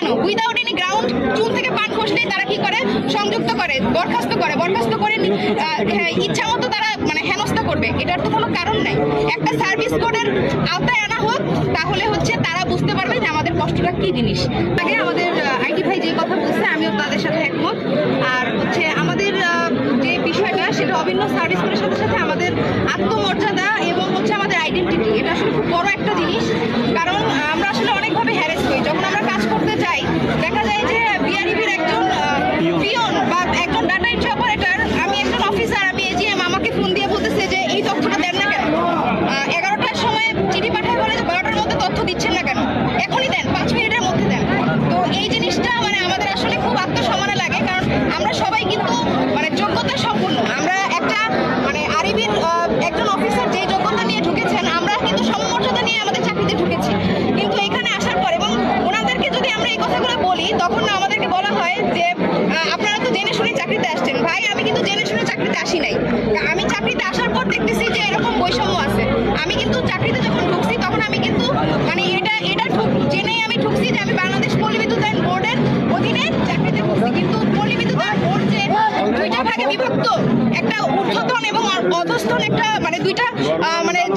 কেন? Without any ground চুন থেকে পান খসলেই তারা কি করে? সংযুক্ত করে, বরখাস্ত করে। বরখাস্ত করে ইচ্ছা মতো তারা মানে হেনস্থা করবে। এটার তো কোনো কারণ নাই। একটা সার্ভিস কোডের আওতায় আনা হোক, তাহলে হচ্ছে তারা বুঝতে পারবে যে আমাদের কষ্টটা কি জিনিস। আগে আমাদের আইটি ভাই যে কথা বলছে, আমিও তাদের সাথে একমত। আর হচ্ছে আমাদের যে বিষয়টা, সেটা অভিন্ন সার্ভিস কোডের সাথে সাথে আমাদের আত্মমর্যাদা এবং হচ্ছে আমাদের আইডেন্টিটি এটা আসলে খুব বড় একটা জিনিস কারণ আহ, আমরা আসলে অনেকভাবে হ্যারেস হই যখন আমরা কাজ করতে যাই দেখা যায় যে বিআরইবির একজন পিয়ন বা একজন ডাটা এন্ট্রি অপারেটর আমি একজন অফিসার আমি এজিএম আমাকে ফোন দিয়ে বলতেছে যে এই তথ্যটা দেন না কেন আহ, এগারোটার সময় চিঠি পাঠায় বলে যে বারোটার মধ্যে তথ্য দিচ্ছেন না কেন এখনই দেন পাঁচ মিনিটের মধ্যে দেন তো এই জিনিসটা মানে আমাদের আসলে খুব আত্মসম্মানে লাগে কারণ আমরা সবাই কিন্তু মানে যোগ্যতা সম্পূর্ণ আমরা একটা মানে আরবির একজন অফিসার যে যোগ্যতা নিয়ে ঢুকেছেন আমরা কিন্তু সমমর্যাদা নিয়ে আমাদের চাকরিতে ঢুকেছি। কিন্তু এখানে আসার পর এবং ওনাদেরকে যদি আমরা এই কথাগুলো বলি, তখন আমাদেরকে বলা হয় যে আপনারা তো জেনে শুনে চাকরিতে আসছেন। ভাই, আমি কিন্তু জেনে শুনে চাকরিতে আসি নাই।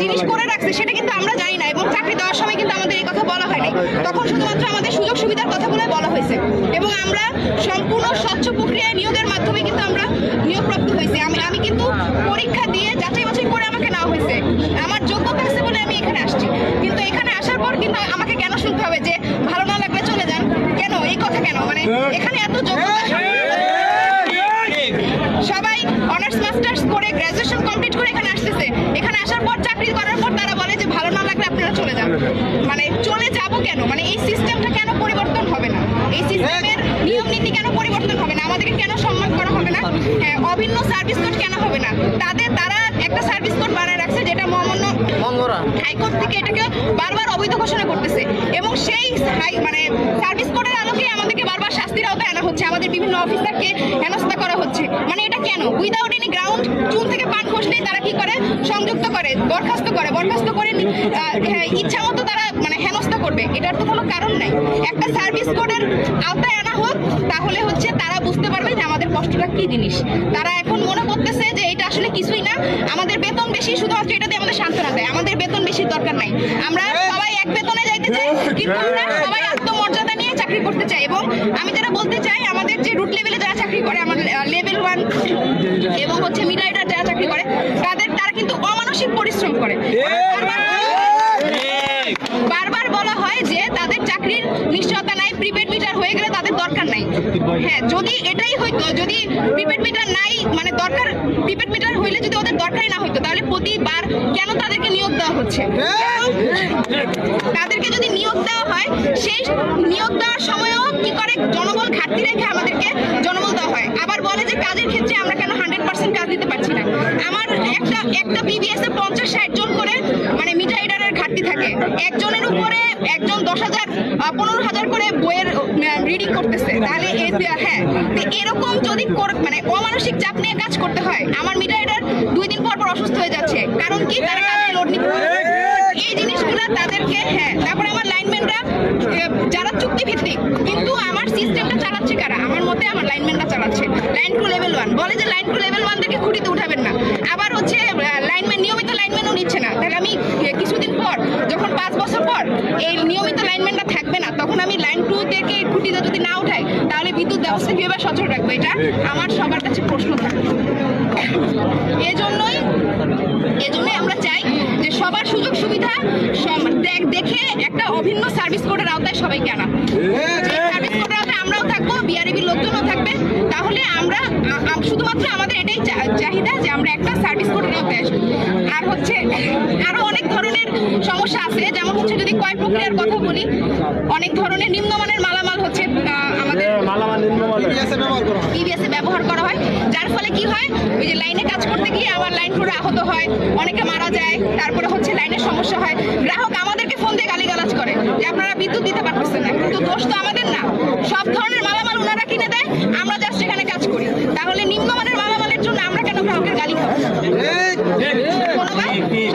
জিনিস করে রাখছে সেটা কিন্তু আমরা জানি না এবং চাকরি দেওয়ার সময় কিন্তু আমাদের এই কথা বলা হয়নি। তখন শুধুমাত্র আমাদের সুযোগ সুবিধার কথাগুলোই বলা হয়েছে এবং আমরা সম্পূর্ণ স্বচ্ছ প্রক্রিয়ায় নিয়োগের মাধ্যমে কিন্তু আমরা নিয়োগপ্রাপ্ত হয়েছি। আমি আমি কিন্তু পরীক্ষা দিয়ে যাচাই বাছাই করে আমাকে নেওয়া হয়েছে। আমার যোগ্যতা আছে বলে আমি এখানে আসছি। কিন্তু এখানে আসার পর কিন্তু আমাকে কেন শুনতে হবে যে ভালো না লাগলে চলে যান? কেন? এই কথা কেন? মানে এখানে এত যোগ্যতা সবাই অনার্স মাস্টার্স করে করে এখানে আসতেছে। এখানে আসার পর চাকরি করার পর তারা বলে যে ভালো না লাগলে আপনারা চলে যান। মানে চলে যাব কেন? মানে এই সিস্টেমটা কেন পরিবর্তন হবে না? এই সিস্টেমের নিয়ম নীতি কেন পরিবর্তন হবে না? আমাদেরকে কেন সম্মান করা হবে না? হ্যাঁ, অভিন্ন সার্ভিস কোড কেন হবে না? তাদের তারা একটা সার্ভিস কোড বানায় রাখছে যেটা মহামান্য হাইকোর্ট থেকে এটাকে বারবার অবৈধ ঘোষণা করতেছে। এবং সেই হাই মানে সার্ভিস কোডের আলোকে আমাদেরকে বারবার শাস্তির আওতায় আনা হচ্ছে। আমাদের বিভিন্ন অফিসারকে হেনস্থা করা হচ্ছে। মানে এটা কেন? উইদাউট এনি গ্রাউন্ড চুন থেকে পান সংযুক্ত করে বরখাস্ত করে বরখাস্ত করে হ্যাঁ, ইচ্ছা মতো তারা মানে হেনস্থা করবে। এটার তো কোনো কারণ নাই। একটা সার্ভিস কোডের আওতায় আনা হোক তাহলে হচ্ছে তারা বুঝতে পারবে যে আমাদের কষ্টটা কি জিনিস। তারা এখন মনে করতেছে যে এটা আসলে কিছুই না। আমাদের বেতন বেশি শুধুমাত্র এটা দিয়ে আমাদের সান্ত্বনা দেয়। আমাদের বেতন বেশি দরকার নাই। আমরা সবাই এক বেতনে যাইতে চাই কিন্তু আমরা সবাই আত্মমর্যাদা নিয়ে চাকরি করতে চাই। এবং আমি যেটা বলতে চাই আমাদের যে রুট লেভেলে যারা চাকরি করে আমাদের লেভেল ওয়ান এবং হচ্ছে মিড রাইডার যারা চাকরি করে তাদের তারা কিন্তু পরিশ্রম করে। বারবার- বারবার বলা হয় যে তাদের চাকরির নিশ্চয়তা নাই প্রিপেড মিটার হয়ে গেলে তাদের দরকার নাই। হ্যাঁ যদি এটাই হইতো যদি প্রিপেড মিটার নাই মানে দরকার প্রিপেড মিটার হইলে যদি ওদের দরকারই না হইতো তাহলে প্রতিবার কেন তাদেরকে নিয়োগ দেওয়া হচ্ছে? তাদেরকে যদি নিয়োগ দেওয়া হয় সেই নিয়োগ দেওয়ার সময়ও কি করে জনবল ঘাটতি রেখে আমাদেরকে জনবল দেওয়া হয়? আবার বলে যে কাজের ক্ষেত্রে আমরা কেন হান্ড্রেড পার্সেন্ট কাজ দিতে পারছি না আমার একটা একটা বিবিএস পঞ্চাশ, ষাট জন করে মানে মিটাইডারের ঘাটতি থাকে। একজনের উপরে একজন দশ হাজার পনেরো হাজার করে বইয়ের রিডিং করতেছে। তাহলে হ্যাঁ এরকম যদি মানে অমানসিক চাপ নিয়ে কাজ করতে হয়, আমার মিটাইডার দুই দিন পর পর অসুস্থ হয়ে যাচ্ছে। কারণ কি? তারা কাজে লোড নিতে এই জিনিসগুলো তাদেরকে হ্যাঁ তারপরে আমার লাইনম্যানরা যারা চুক্তি ভিত্তিক কিন্তু আমার সিস্টেমটা চালাচ্ছে কারা? আমার মতে আমার লাইনম্যানরা চালাচ্ছে। লাইন টু লেভেল ওয়ান বলে যে লাইন টু লেভেল ওয়ান থেকে খুঁটিতে উঠাবেন না। আবার হচ্ছে লাইনম্যান নিয়মিত লাইনম্যানও নিচ্ছে না। তাহলে আমি কিছুদিন পর, যখন পাঁচ বছর পর এই নিয়মিত লাইনম্যানটা থাকবে না, তখন আমি লাইন টু থেকে খুঁটিতে যদি না উঠাই, তাহলে বিদ্যুৎ ব্যবস্থা কীভাবে সচল রাখব? এটা আমার সবার কাছে প্রশ্ন থাকবে এজন্যই এজন্যই আমরা চাই যে সবার সুযোগ সুবিধা দেখে একটা অভিন্ন সার্ভিস কোডের আওতায় সবাইকে আনা। তাহলে আমরা শুধুমাত্র আমাদের এটাই চাহিদা যে আমরা একটা সার্ভিস আওতায় আসব। আর হচ্ছে আরও অনেক ধরনের সমস্যা আছে। যেমন হচ্ছে যদি ক্রয় প্রক্রিয়ার কথা বলি অনেক ধরনের নিম্নমানের মালামাল হচ্ছে আমাদের ইবিএসে ব্যবহার করা হয়। যার ফলে কি হয় ওই যে লাইনে কাজ করতে গিয়ে আমার লাইন পুরো আহত হয় অনেকে মারা যায় তারপরে হচ্ছে লাইনের সমস্যা হয়। গ্রাহক আমাদেরকে ফোন দিয়ে গালিগালাজ করে যে আপনারা বিদ্যুৎ দিতে পারতেছেন না কিন্তু দোষ তো আমাদের না সব ধরনের মালামাল ওনারা কিনে দেয় আমরা জাস্ট এখানে কাজ করি তাহলে নিম্নমানের মালামালের গালি খাব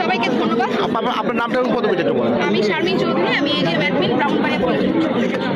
সবাইকে ধন্যবাদ। আপনার নামটা এবং পদবিটা আমি শারমিন চৌধুরী আমি এই যে ব্যাডমিন ব্রাহ্মণবাড়িয়া কলেজ